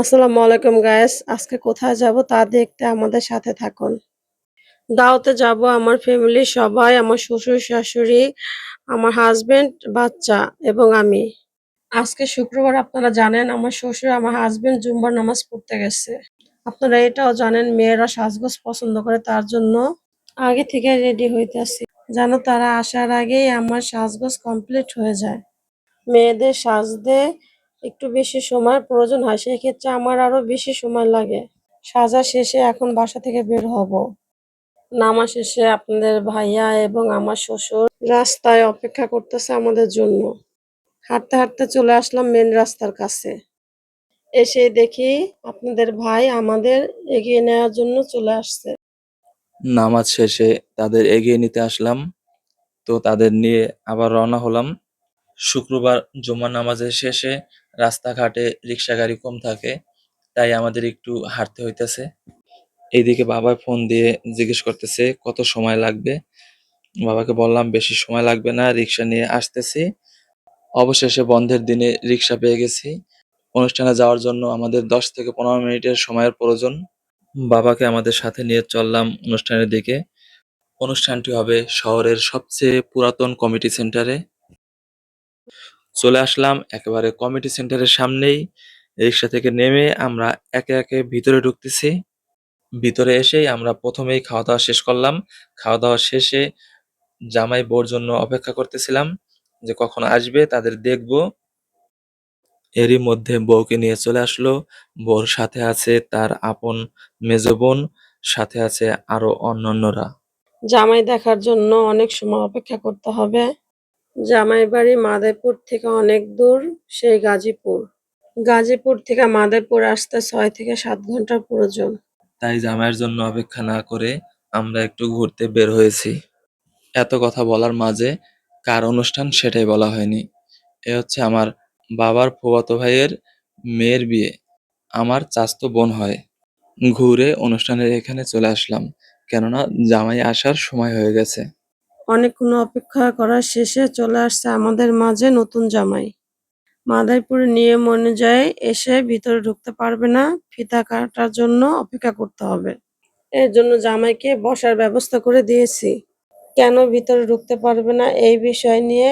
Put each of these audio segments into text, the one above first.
আসসালামু আলাইকুম গায়েস আজকে কোথায় যাব তা দেখতে আমাদের সাথে থাকুন। দাওয়াতে যাব আমার ফ্যামিলি সবাই, আমার শ্বশুর, শাশুড়ি, আমার হাজবেন্ড বাচ্চা এবং আমি। আজকে শুক্রবার, আপনারা জানেন, আমার শ্বশুর, আমার হাজবেন্ড জুম্বার নামাজ পড়তে গেছে। আপনারা এটাও জানেন, মেয়েরা সাজগোজ পছন্দ করে তার জন্য আগে থেকে রেডি হইতেছি। যেন তারা আসার আগেই আমার সাজগোজ কমপ্লিট হয়ে যায়। মেয়েদের সাজতে একটু বেশি সময় প্রয়োজন হয়, সেক্ষেত্রে আমার আরও বেশি সময় লাগে। সাজা শেষে এখন বাসা থেকে বের হব। নামা শেষে আপনাদের ভাইয়া এবং আমার শ্বশুর রাস্তায় অপেক্ষা করতেছে আমাদের জন্য। হাঁটতে হাঁটতে চলে আসলাম মেন রাস্তার কাছে। এসে দেখি আপনাদের ভাই আমাদের এগিয়ে নেওয়ার জন্য চলে আসছে। নামাজ শেষে তাদের এগিয়ে নিতে আসলাম। তো তাদের নিয়ে আবার রওনা হলাম। শুক্রবার জুম্মার নামাজের শেষে রাস্তাঘাটে রিক্সা গাড়ি কম থাকে, তাই আমাদের একটু হাঁটতে হইতেছে। এইদিকে বাবা ফোন দিয়ে জিজ্ঞেস করতেছে, কত সময় লাগবে? বাবাকে বললাম, বেশি সময় লাগবে না রিক্সা নিয়ে আসতেছি। অবশেষে বন্ধের দিনে রিক্সা পেয়ে গেছি। অনুষ্ঠানে যাওয়ার জন্য আমাদের দশ থেকে পনেরো মিনিটের সময়ের প্রয়োজন। বাবাকে আমাদের সাথে নিয়ে চললাম অনুষ্ঠানের দিকে। অনুষ্ঠানটি হবে শহরের সবচেয়ে পুরাতন কমিটি সেন্টারে। চলে আসলাম একেবারে কমিটি সেন্টারের সামনেই। রিক্সা থেকে নেমে আমরা একে একে ভিতরে ঢুকতেছি। ভিতরে এসেই আমরা প্রথমেই খাওয়া দাওয়া শেষ করলাম। খাওয়া দাওয়া শেষে জামাই বোর জন্য অপেক্ষা করতেছিলাম যে কখন আসবে তাদের দেখব। এরই মধ্যে বউকে নিয়ে চলে আসলো। বউর সাথে আছে তার আপন মেজ বোন, সাথে আছে আরও অন্যান্যরা। জামাই দেখার জন্য অনেক সময় অপেক্ষা করতে হবে। জামাই বাড়ি মাদারীপুর থেকে অনেক দূর, সেই গাজীপুর। গাজীপুর থেকে মাদারীপুর আসতে ছয় থেকে সাত ঘণ্টার প্রয়োজন। তাই জামাইয়ের জন্য অপেক্ষা না করে আমরা একটু ঘুরতে বের হয়েছি। এত কথা বলার মাঝে কার অনুষ্ঠান সেটাই বলা হয়নি। এ হচ্ছে আমার বাবার ফুফাতো ভাইয়ের মেয়ের বিয়ে। আমার চাস্তো বোন হয়। ঘুরে অনুষ্ঠানের এখানে চলে আসলাম। কেননা জামাই আসার সময় হয়ে গেছে। অনেকক্ষণ অপেক্ষা করার শেষে চলে আসছে আমাদের মাঝে নতুন জামাই। মাদারীপুরের নিয়ম অনুযায়ী এসে ভিতরে ঢুকতে পারবে না, ফিতা কাটার জন্য অপেক্ষা করতে হবে। এর জন্য জামাইকে বসার ব্যবস্থা করে দিয়েছি। কেন ভিতরে ঢুকতে পারবে না এই বিষয় নিয়ে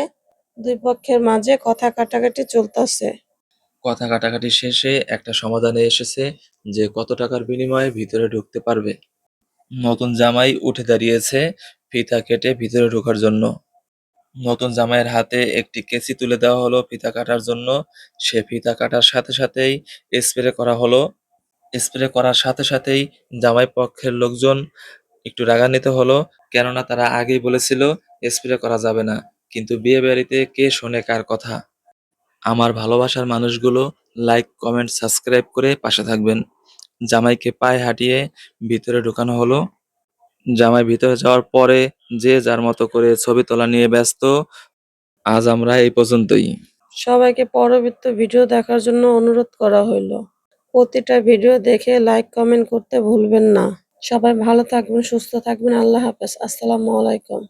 দুই পক্ষের মাঝে কথা কাটাকাটি চলতেছে। কথা কাটাকাটি শেষে একটা সমাধানে এসেছে যে কত টাকার বিনিময়ে ভিতরে ঢুকতে পারবে। নতুন জামাই উঠে দাঁড়িয়েছে ফিতা কেটে ভিতরে ঢোকার জন্য। নতুন জামাইয়ের হাতে একটি কেসি তুলে দেওয়া হলো ফিতা কাটার জন্য। সে ফিতা কাটার সাথে সাথেই স্প্রে করা হলো। স্প্রে করার সাথে সাথেই জামাই পক্ষের লোকজন একটু রাগান্বিত হলো, কেননা তারা আগেই বলেছিল, স্প্রে করা যাবে না। কিন্তু বিয়ে বাড়িতে কে শোনে কার কথা? আমার ভালোবাসার মানুষগুলো লাইক, কমেন্ট, সাবস্ক্রাইব করে পাশে থাকবেন। জামাইকে পায়ে হাঁটিয়ে ভিতরে ঢোকানো হলো। জামাই ভিতরে যাওয়ার পরে যে যার মতো করে ছবি তোলা নিয়ে ব্যস্ত, আজ আমরা এই পর্যন্তই। সবাইকে পরবর্তী ভিডিও দেখার জন্য অনুরোধ করা হইল। প্রতিটা ভিডিও দেখে লাইক, কমেন্ট করতে ভুলবেন না। সবাই ভালো থাকবেন, সুস্থ থাকবেন। আল্লাহ হাফেজ। আসসালামু আলাইকুম।